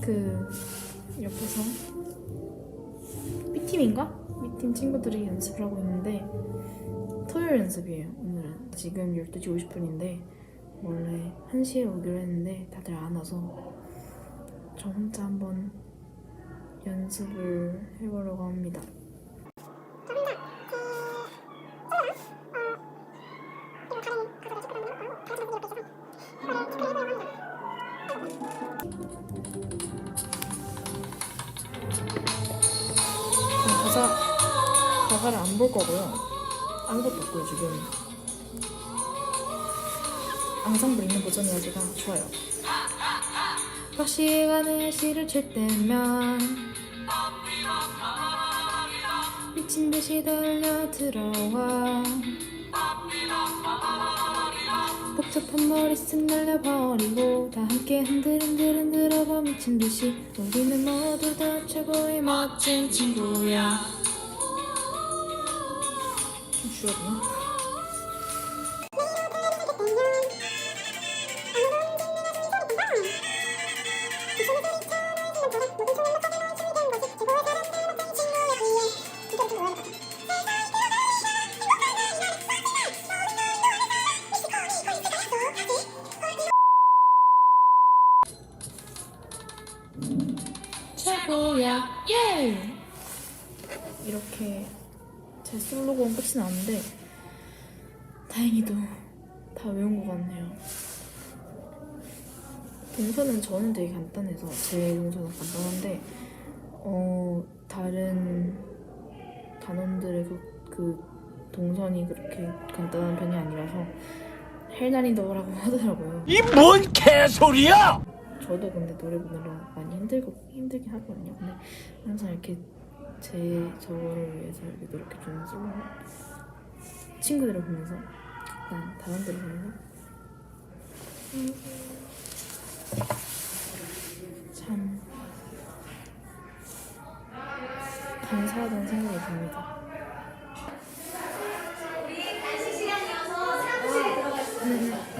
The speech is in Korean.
그 옆에서 B팀인가? B팀 친구들이 연습을 하고 있는데 토요일 연습이에요 오늘은 지금 12시 50분인데 원래 1시에 오기로 했는데 다들 안 와서 저 혼자 한번 연습을 해보려고 합니다 가사를 안 볼 거고요. 아무것도 없고요 지금. 앙상블 있는 버전이어서가 좋아요. 각 시간에 시를 칠 때면 미친 듯이 달려 들어와. 복잡한 머릿속 날려버리고 다 함께 흔들흔들 흔들어봐 미친 듯이 우리는 모두 다 최고의 멋진 친구야 좀 쉬어도 최고야. 예! 이렇게 제 솔로곡은 끝이 나는데 다행히도 다 외운 것 같네요 동서는 저는 되게 간단해서 제 동서는 간단한데 어 다른 단원들의 그, 그 동선이 그렇게 간단한 편이 아니라서 헬난이더라고 하더라고요 이 뭔 개소리야! 저도 근데 노래 부르느라 많이 힘들고 힘들긴 하거든요. 근데 항상 이렇게 제 저를 위해서 이렇게 노력해 주는 솔로 친구들을 보면서 난 다른들을 보면서 음, 참 감사하다는 생각이 듭니다. 우리 간식 시간이어서 사무실에 들어가 있어요.